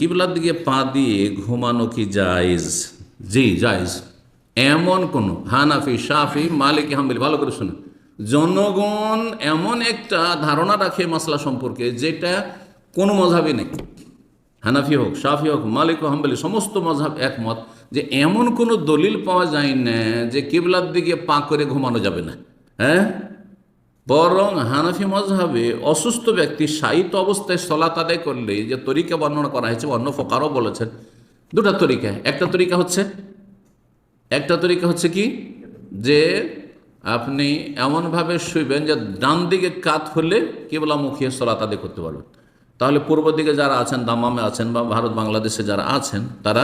কিবলার দিকে পা দিয়ে ঘুমানো কি জায়েজ? জি, জায়েজ। এমন কোন হানাফি, শাফি, মালিক, হাম্বলি, ভালো করে শুনুন। জনগণ এমন একটা ধারণা রাখে মাসলা সম্পর্কে যেটা কোনো মজাবই নেই। হানাফি হোক, শাফি হোক, মালিক হাম্বলি, সমস্ত মজাব একমত যে এমন কোনো দলিল পাওয়া যায় না যে কিবলার দিকে পা করে ঘুমানো যাবে না। হ্যাঁ? বরং হানাফি মজহাবে অসুস্থ ব্যক্তি সাহিত্য অবস্থায় সলাত আদায় করলে যে তরিকা বর্ণনা করা হয়েছে, অন্য ফকারও বলেছেন। দুটা তরিকা। একটা তরিকা হচ্ছে, একটা তরিকা হচ্ছে কি? যে আপনি এমনভাবে শুইবেন যে ডান দিকে কাত হলে কেবলা মুখিয়ে সলাত আদায় করতে পারবেন। তাহলে পূর্ব দিকে যারা আছেন, দামামে আছেন বা ভারত বাংলাদেশে যারা আছেন, তারা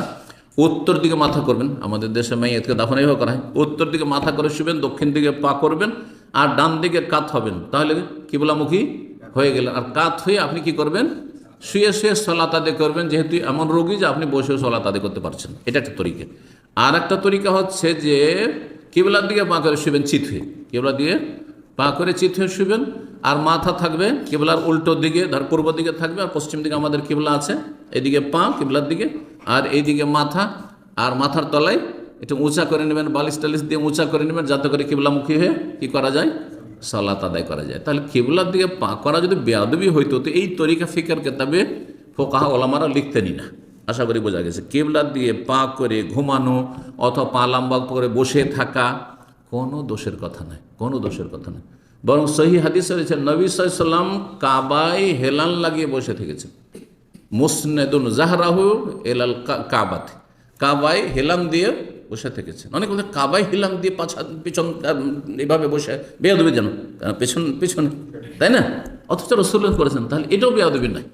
উত্তর দিকে মাথা করবেন। আমাদের দেশে মেয়েতকে দাফন এইভাবে করা হয় উত্তর দিকে মাথা করে শুবেন দক্ষিণ দিকে পা করবেন। আর ডান দিকে কাত হবেন তাহলে কিবলামুখী হয়ে গেলেন। আর কাত হয়ে আপনি কি করবেন? শুয়ে শুয়ে সলাত আদায় করবেন, যেহেতু এমন রোগী যে আপনি বসে সলাত আদায় করতে পারছেন এটা একটা তরিকা। আর একটা তরিকা হচ্ছে যে কিবলার দিকে পা করে শুবেন, চিত হয়ে। কিবলার দিকে পা করে চিত হয়ে শুবেন। আর মাথা থাকবে কিবলার উল্টো দিকে, ধর পূর্ব দিকে থাকবে, আর পশ্চিম দিকে আমাদের কিবলা আছে। এদিকে পা, কিবলার দিকে। আর এইদিকে মাথা, আর মাথার তলায় একটু উঁচা করে নেবেন, বালিশ টালিশ দিয়ে উঁচা করে নেবেন, যাতে করে কিবলামুখী হয়ে কি করা যায়? সালাত আদায় করা যায়। তাহলে কিবলার দিকে পা করা যদি বেয়াদবি হইতো, তো এই তরিকা ফিকার কেতাবে ফোকাহা ওলামারা লিখতেনই না। আশা করি বোঝা গেছে। কেবলার দিয়ে পা করে ঘুমানো অথবা পা লাম্বা করে বসে থাকা কোনো দোষের কথা নয়, কোনো দোষের কথা নয়। বরং সহি হাদিস রয়েছে, নবী সাল্লাম কাবায় হেলান লাগিয়ে বসে থেকেছেন। মুসনেদুন জাহরাহু এলাল কাবাতে। কাবায় হেলাম দিয়ে বসে থেকেছেন। অনেক বলতে কাবাই হিলাম দিয়ে পাছা পিছন এভাবে বসে। বেয়াদবি যেন পেছন, পেছনে, তাই না? অথচ রসুল করেছেন, তাহলে এটাও বেয়াদবি নয়।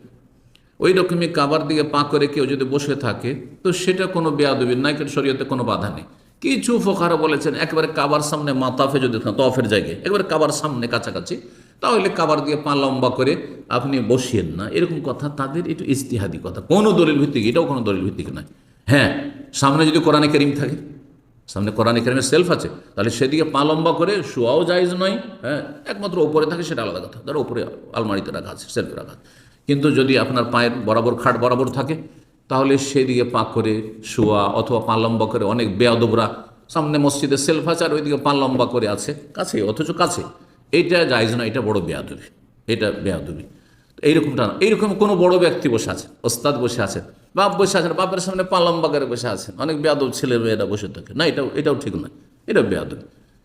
ওই রকমই কাবার দিকে পা করে কেউ যদি বসে থাকে, তো সেটা কোনো বেয়াদবির নাই কিন্তু শরীয়তে কোনো বাধা নেই। কিছু ফোকারা বলেছেন, একেবারে কাবার সামনে মাতাফে যদি তফের জায়গায়, একেবারে কাবার সামনে কাছাকাছি, তাহলে কাবার দিয়ে পা লম্বা করে আপনি বসিয়েন না। এরকম কথা তাদের একটু ইস্তিহাদি কথা। কোনো দলিল ভিত্তিক, এটাও কোনো দলিল ভিত্তিক নয়। হ্যাঁ সামনে যদি কোরআনে করিম থাকে, সামনে কোরআন করিমের সেলফ আছে, তাহলে সেদিকে পা লম্বা করে শোয়াও জায়জ নয় হ্যাঁ একমাত্র ওপরে থাকে সেটা আলাদা কথা। ধরো ওপরে আলমারিতে রাখা আছে সেলফে রাখা। কিন্তু যদি আপনার পায়ের বরাবর খাট বরাবর থাকে, তাহলে সেদিকে পা করে শোয়া অথবা পা লম্বা করে অনেক বেয়াদবরা সামনে মসজিদে সেলফ আছে আর ওইদিকে পা লম্বা করে আছে, কাছে, অথচ কাছে। এইটা জায়জ নয়, এটা বড় বেয়াদবি, এটা বেয়াদবি। এইরকমটা না, এইরকম কোনো বড় ব্যক্তি বসে আছে, ওস্তাদ বসে আছে বাপ বসে আছেন, বাপের সামনে পালম বাগারে বসে আছেন। অনেক বেয়াদব ছেলে মেয়েরা বসে থাকে। না, এটাও এটাও ঠিক নয়। এটা বেয়াদব।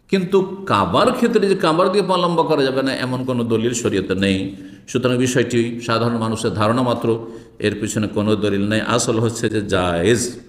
কিন্তু কাবার ক্ষেত্রে যে কাবার দিয়ে পালম্বা করা যাবে না, এমন কোনো দলিল শরীয়তে নেই। সুতরাং বিষয়টি সাধারণ মানুষের ধারণা মাত্র। এর পিছনে কোনো দলিল নেই। আসল হচ্ছে যে জায়েজ।